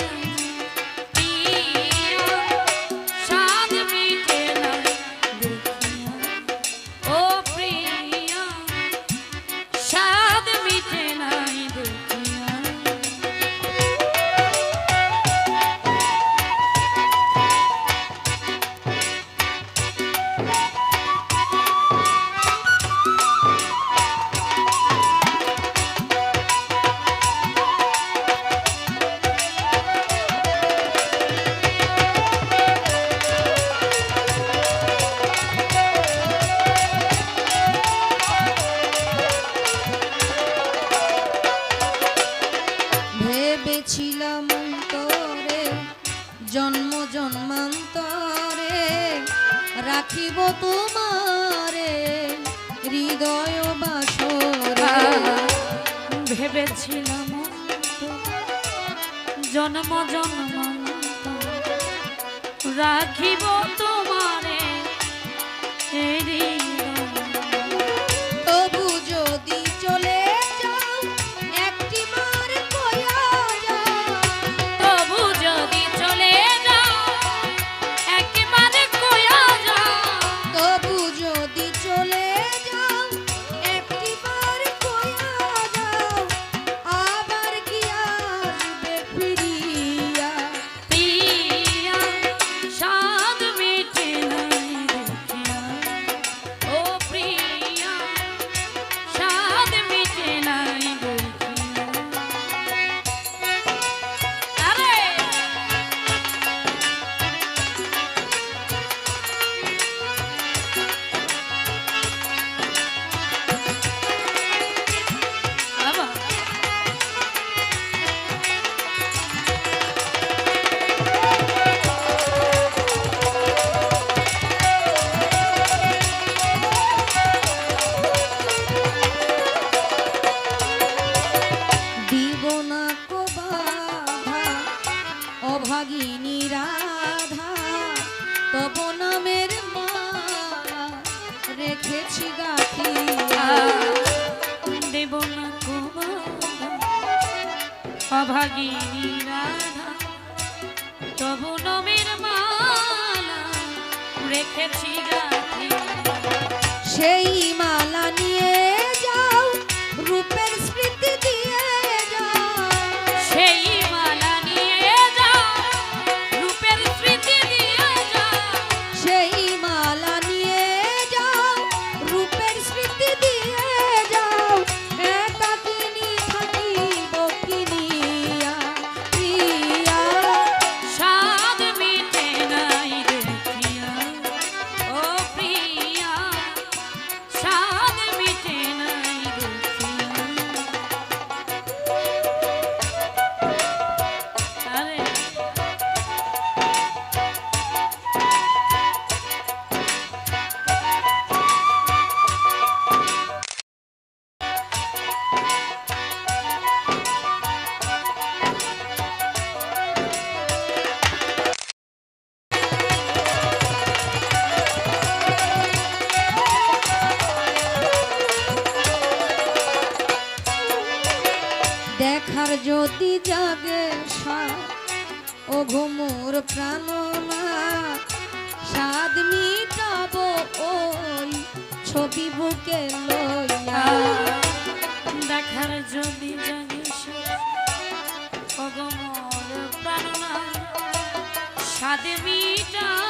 Thank you. পেয়েছিলাম তোরে জন্ম জন্মান্তরে। রাখিব তোমারে হৃদয় বাসরা। ভেবেছিলাম জন্ম জন্মান্ত রাখিব তোমারে হৃদয় অভাগিনী রাধা তবু নমের মালা রেখেছি রাধে সেই মা দেখার যদি জাগে ও ঘুমুর প্রাণনা স্বাদ মিটাব ওই ছবি বুকে লইয়া। দেখার যদি জাগে ও ঘুমুর প্রাণনা স্বাদ মিটাব